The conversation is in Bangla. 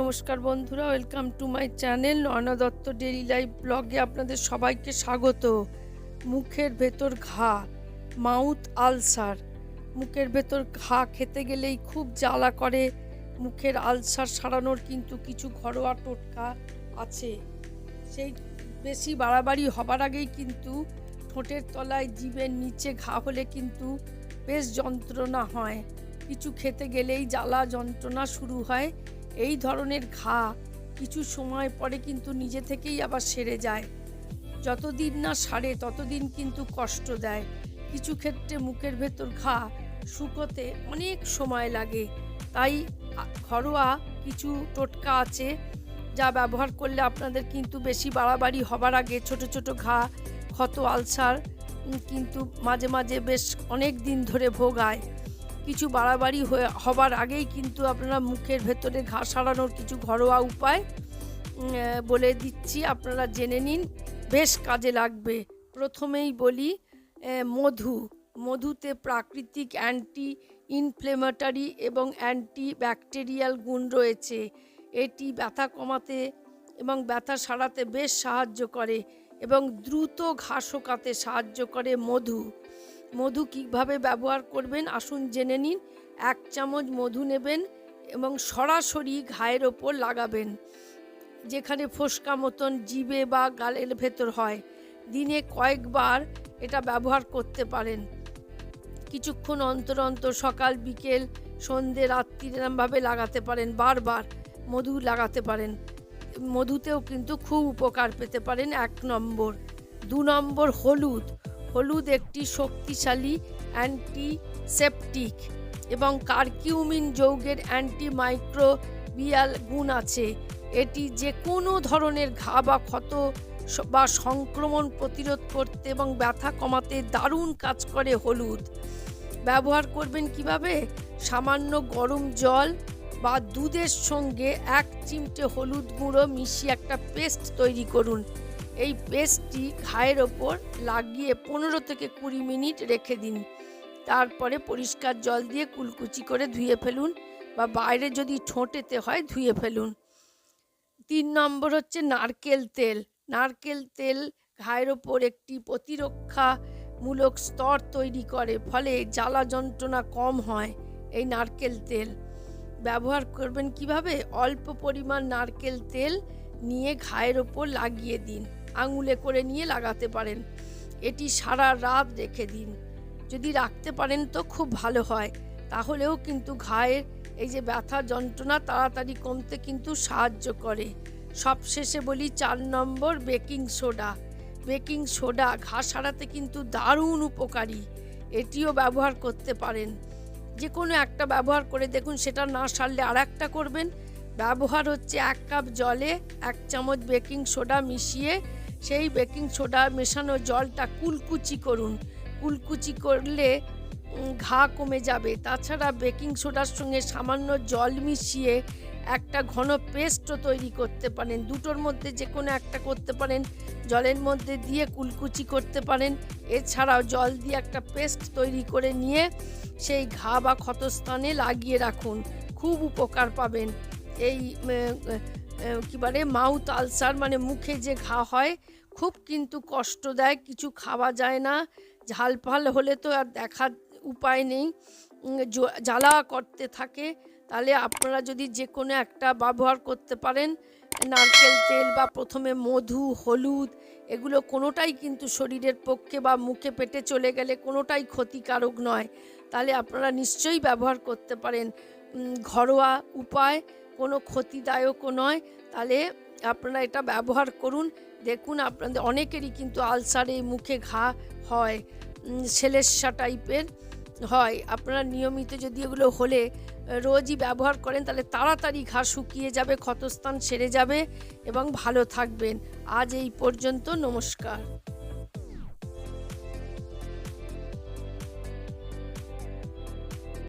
নমস্কার বন্ধুরা, welcome to my channel Naina Dutta daily life ব্লগে আপনাদের সবাইকে স্বাগত। মুখের ভেতর ঘা, মাউথ আলসার। মুখের ভেতর ঘা খেতে গেলেই খুব জ্বালা করে, মুখের আলসার সারানোর কিন্তু কিছু ঘরোয়া টোটকা আছে। সেই বেশি বাড়াবাড়ি হবার আগেই কিন্তু ঠোঁটের তলায় জীবের নিচে ঘা হলে কিন্তু বেশ যন্ত্রণা হয়। কিছু খেতে গেলেই জ্বালা যন্ত্রণা শুরু হয়। এই ধরনের ঘা কিছু সময় পরে কিন্তু নিজে থেকেই আবার সেরে যায়। যতদিন না সারে, ততদিন কিন্তু কষ্ট দেয়। কিছু ক্ষেত্রে মুখের ভেতর ঘা শুকোতে অনেক সময় লাগে। তাই ঘরোয়া কিছু টোটকা আছে, যা ব্যবহার করলে আপনাদের কিন্তু বেশি বাড়াবাড়ি হবার আগে ছোট ছোট ঘা, ক্ষত, আলসার কিন্তু মাঝে মাঝে বেশ অনেক দিন ধরে ভোগায় কিছু বাড়াবাড়ি হয়ে হবার আগেই কিন্তু আপনারা মুখের ভেতরে ঘা সারানোর কিছু ঘরোয়া উপায় বলে দিচ্ছি। আপনারা জেনে নিন, বেশ কাজে লাগবে। প্রথমেই বলি মধু। মধুতে প্রাকৃতিক অ্যান্টি ইনফ্লেমেটারি এবং অ্যান্টি ব্যাকটেরিয়াল গুণ রয়েছে। এটি ব্যথা কমাতে এবং ব্যথা সারাতে বেশ সাহায্য করে এবং দ্রুত ঘা শোকাতে সাহায্য করে মধু। মধু কীভাবে ব্যবহার করবেন? আসুন জেনে নিন। এক চামচ মধু নেবেন এবং সরাসরি ঘায়ের ওপর লাগাবেন, যেখানে ফোসকা মতন জিবে বা গালের ভেতর হয়। দিনে কয়েকবার এটা ব্যবহার করতে পারেন। কিছুক্ষণ অন্তর অন্তর সকাল, বিকেল, সন্ধে, রাত্রি এরমভাবে লাগাতে পারেন, বারবার মধু লাগাতে পারেন। মধুতেও কিন্তু খুব উপকার পেতে পারেন। এক নম্বর। দু নম্বর হলুদ। হলুদ একটি শক্তিশালী অ্যান্টিসেপটিক এবং কার্কিউমিন যৌগের অ্যান্টি মাইক্রোবিয়াল গুণ আছে। এটি যে কোনো ধরনের ঘা বা ক্ষত বা সংক্রমণ প্রতিরোধ করতে এবং ব্যথা কমাতে দারুণ কাজ করে হলুদ। ব্যবহার করবেন কীভাবে? সামান্য গরম জল বা দুধের সঙ্গে এক চিমটে হলুদ গুঁড়ো মিশিয়ে একটা পেস্ট তৈরি করুন। এই পেস্টটি ঘায়ের ওপর লাগিয়ে পনেরো থেকে কুড়ি মিনিট রেখে দিন। তারপরে পরিষ্কার জল দিয়ে কুলকুচি করে ধুয়ে ফেলুন বা বাইরে যদি ঠোঁটেতে হয় ধুয়ে ফেলুন। তিন নম্বর হচ্ছে নারকেল তেল। নারকেল তেল ঘায়ের ওপর একটি প্রতিরক্ষামূলক স্তর তৈরি করে, ফলে জ্বালা যন্ত্রণা কম হয় এই নারকেল তেল। ব্যবহার করবেন কীভাবে? অল্প পরিমাণ নারকেল তেল নিয়ে ঘায়ের ওপর লাগিয়ে দিন। আঙুলে করে নিয়ে লাগাতে পারেন। এটি সারা রাত রেখে দিন। যদি রাখতে পারেন তো খুব ভালো হয়। তাহলেও কিন্তু ঘায়ের এই যে ব্যথা যন্ত্রণা তাড়াতাড়ি কমতে কিন্তু সাহায্য করে। সবশেষে বলি চার number baking soda. Baking soda ঘা সারাতে কিন্তু দারুণ উপকারী। এটিও ব্যবহার করতে পারেন। যে কোনো একটা ব্যবহার করে দেখুন, সেটা না সারলে আর একটা করবেন। ব্যবহার হচ্ছে এক কাপ জলে এক চামচ বেকিং সোডা মিশিয়ে সেই বেকিং সোডা মেশানো জলটা কুলকুচি করুন। কুলকুচি করলে ঘা কমে যাবে। তাছাড়া বেকিং সোডার সঙ্গে সামান্য জল মিশিয়ে একটা ঘন পেস্টও তৈরি করতে পারেন। দুটোর মধ্যে যে কোনো একটা করতে পারেন। জলের মধ্যে দিয়ে কুলকুচি করতে পারেন। এছাড়াও জল দিয়ে একটা পেস্ট তৈরি করে নিয়ে সেই ঘা বা ক্ষতস্থানে লাগিয়ে রাখুন। খুব উপকার পাবেন। এই কি বলে, মাউথ আলসার মানে মুখে যে ঘা হয়, খুব কিন্তু কষ্ট দেয়, কিছু খাওয়া যায় না। ঝাল ফাল হলে তো আর দেখার উপায় নেই। জ্বালা করতে থাকে। তাহলে আপনারা যদি যে কোনো একটা ব্যবহার করতে পারেন, নারকেল তেল বা প্রথমে মধু, হলুদ, এগুলো কোনোটাই কিন্তু শরীরের পক্ষে বা মুখে, পেটে চলে গেলে কোনোটাই ক্ষতিকারক নয়। তাহলে আপনারা নিশ্চয়ই ব্যবহার করতে পারেন। ঘরোয়া উপায় কোনো ক্ষতিদায়কও নয়। তাহলে আপনারা এটা ব্যবহার করুন। দেখুন আপনাদের অনেকেরই কিন্তু আলসারে মুখে ঘা হয় সেলেসা টাইপের হয়। আপনারা নিয়মিত যদি এগুলো হলে রোজই ব্যবহার করেন, তাহলে তাড়াতাড়ি ঘা শুকিয়ে যাবে, ক্ষতস্থান সেরে যাবে এবং ভালো থাকবেন। আজ এই পর্যন্ত, নমস্কার।